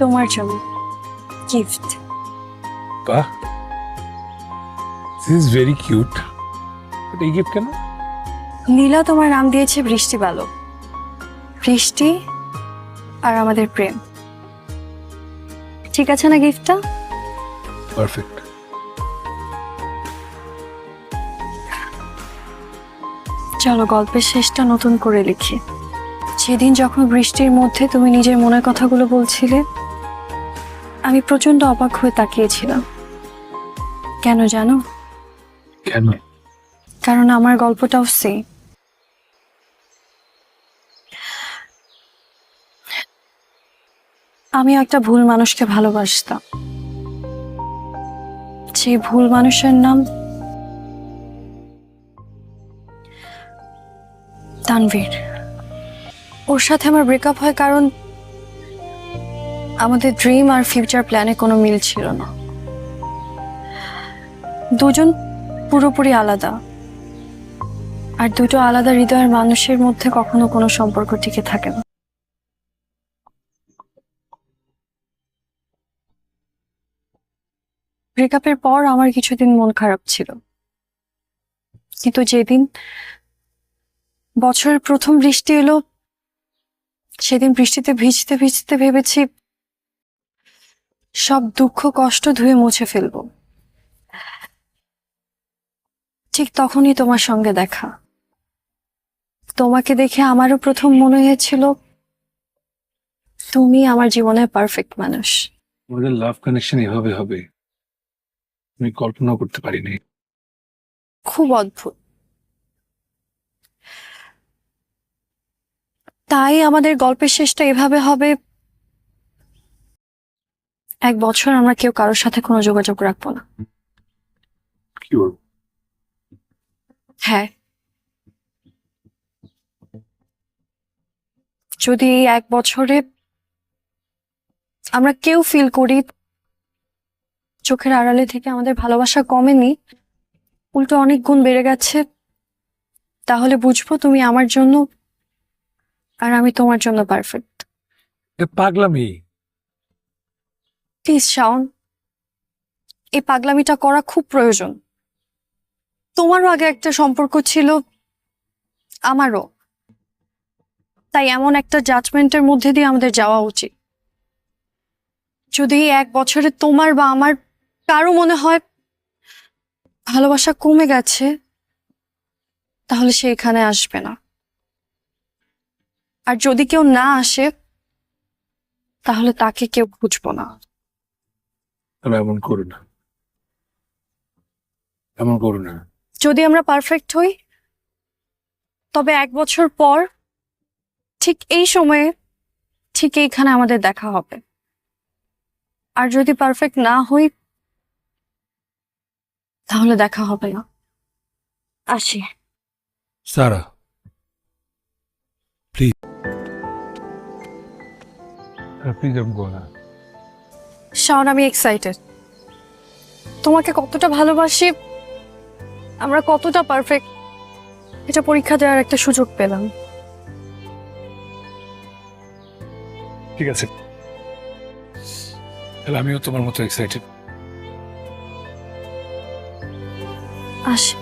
তোমার জন্য গিফট বাহ। This is very cute but এই গিফট কেন? নীলা তোমার নাম দিয়েছে বৃষ্টি বালক। বৃষ্টি আর আমাদের প্রেম। ঠিক আছে না গিফটটা পারফেক্ট চলো গল্পের শেষটা নতুন করে লিখি। সেদিন যখন বৃষ্টির মধ্যে তুমি নিজের মনের কথাগুলো বলছিলে আমি প্রচণ্ড অবাক হয়ে তাকিয়েছিলাম। কেন জানো? কেন? কারণ আমার গল্পটাও সে আমি একটা ভুল মানুষকে ভালোবাসতাম। সেই ভুল মানুষের নাম তানভীর। ওর সাথে আমার ব্রেকআপ হয় কারণ আমাদের ড্রিম আর ফিউচার প্ল্যানে কোনো মিল ছিল না। দুজন পুরোপুরি আলাদা। আর দুটো আলাদা হৃদয়ের মানুষের মধ্যে কখনো কোনো সম্পর্ক টিকে থাকে না। ব্রেকআপের পর আমার কিছুদিন মন খারাপ ছিল। কিন্তু যেদিন বছরের প্রথম বৃষ্টি এলো, সেদিন বৃষ্টিতে ভিজতে ভিজতে ভেবেছি সব দুঃখ কষ্ট ধুয়ে মুছে ফেলব। ঠিক তখনই তোমার সঙ্গে দেখা। তোমাকে দেখে আমারও প্রথম মনে হয়েছিল তুমি আমার জীবনের পারফেক্ট মানুষ। আমাদের লাভ কানেকশন এভাবে হবে আমি কল্পনাও করতে পারিনি। খুব অদ্ভুত। তাই আমাদের গল্পের শেষটা এভাবে হবে এক বছর আমরা কেউ কারোর সাথে কোনো যোগাযোগ রাখব না। হ্যাঁ। যদি এই এক বছরে আমরা কেউ ফিল করি চোখের আড়ালে থেকে আমাদের ভালোবাসা কমেনি উল্টো অনেক গুণ বেড়ে গেছে তাহলে বুঝব তুমি আমার জন্য আর আমি তোমার জন্য পারফেক্ট পাগলামি। প্লিজ শাওন এই পাগলামিটা করা খুব প্রয়োজন। তোমারও আগে একটা সম্পর্ক ছিল, আমারও। তাই এমন একটা জাজমেন্টের মধ্যে দিয়ে আমাদের যাওয়া উচিত। যদি এক বছরে তোমার বা আমার কারও মনে হয় ভালোবাসা কমে গেছে, তাহলে সে এখানে আসবে না। আর যদি কেউ না আসে, তাহলে তাকে কেউ খুঁজবো না। তবে এমন করো না। এমন করো না। যদি আমরা পারফেক্ট হই তবে এক বছর পর ঠিক এই সময়ে ঠিক এইখানে আমাদের দেখা হবে। আর যদি পারফেক্ট না হই তাহলে দেখা হবে না। আসি। সারা প্লিজ এরকম করো না শাওন আমি এক্সাইটেড তোমাকে কতটা ভালোবাসি আমরা কতটা পারফেক্ট এটা পরীক্ষা দেওয়ার একটা সুযোগ পেলাম। ঠিক আছে। তাহলে আমিও তোমার মতো এক্সাইটেড আসি